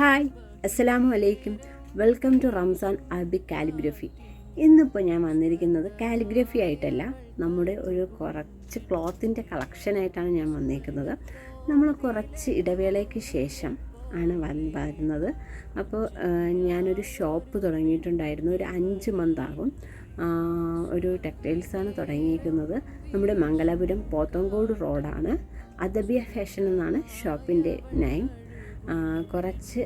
Hi അസ്സലാമു അലൈക്കും. Welcome to Ramzan Arabic calligraphy. ഇന്നിപ്പോൾ ഞാൻ വന്നിരിക്കുന്നത് കാലിഗ്രഫി ആയിട്ടല്ല നമ്മുടെ ഒരു കുറച്ച് ക്ലോത്തിന്റെ കളക്ഷനായിട്ടാണ് ഞാൻ വന്നിരിക്കുന്നത് നമ്മൾ കുറച്ച് ഇടവേളയ്ക്ക് ശേഷം ആണ് വരുന്നത്. അപ്പോൾ ഞാനൊരു ഷോപ്പ് തുടങ്ങിയിട്ടുണ്ടായിരുന്നു. ഒരു അഞ്ച് മന്താകും ഒരു ടെക്സ്റ്റൈൽസാണ് തുടങ്ങിയിരിക്കുന്നത്. നമ്മുടെ മംഗലാപുരം പോത്തങ്കോട് റോഡാണ് അദബിയ ഫാഷൻ എന്നാണ് ഷോപ്പിന്റെ നെയിം കുറച്ച്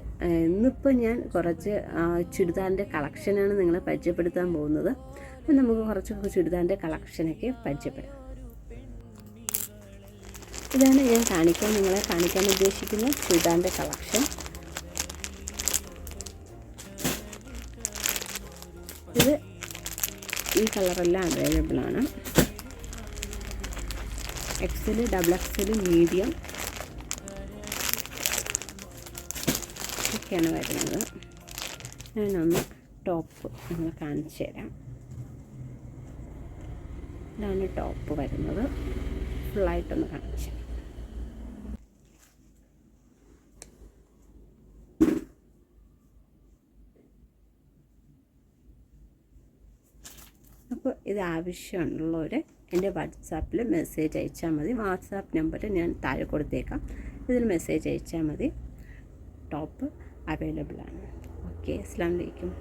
ഇന്നിപ്പോൾ ഞാൻ കുറച്ച് ചുരിദാറിന്റെ കളക്ഷനാണ് നിങ്ങളെ പരിചയപ്പെടുത്താൻ പോകുന്നത്. അപ്പം നമുക്ക് കുറച്ച് ചുരിദാറിന്റെ കളക്ഷനൊക്കെ പരിചയപ്പെടാം. ഇതാണ് ഞാൻ കാണിക്കാൻ നിങ്ങളെ കാണിക്കാൻ ഉദ്ദേശിക്കുന്ന ചുരിദാറിന്റെ കളക്ഷൻ. ഇത് ഈ കളറെല്ലാം അവൈലബിളാണ് എക്സൽ ഡബിൾ എക്സൽ മീഡിയം ഒക്കെയാണ് വരുന്നത്. ഞാനൊന്ന് ടോപ്പ് നിങ്ങൾ കാണിച്ചു തരാം. ഇതാണ് ടോപ്പ് വരുന്നത്. ഫുള്ളായിട്ടൊന്ന് കാണിച്ചു അപ്പോൾ ഇത് ആവശ്യമുള്ളവർ എന്റെ വാട്സാപ്പിൽ മെസ്സേജ് അയച്ചാൽ മതി. വാട്സാപ്പ് നമ്പർ ഞാൻ താഴെ കൊടുത്തേക്കാം. ഇതിൽ മെസ്സേജ് അയച്ചാൽ മതി. ടോപ്പ് അവൈലബിൾ ആണ്. ഓക്കെ അസ്സാം വലൈക്കും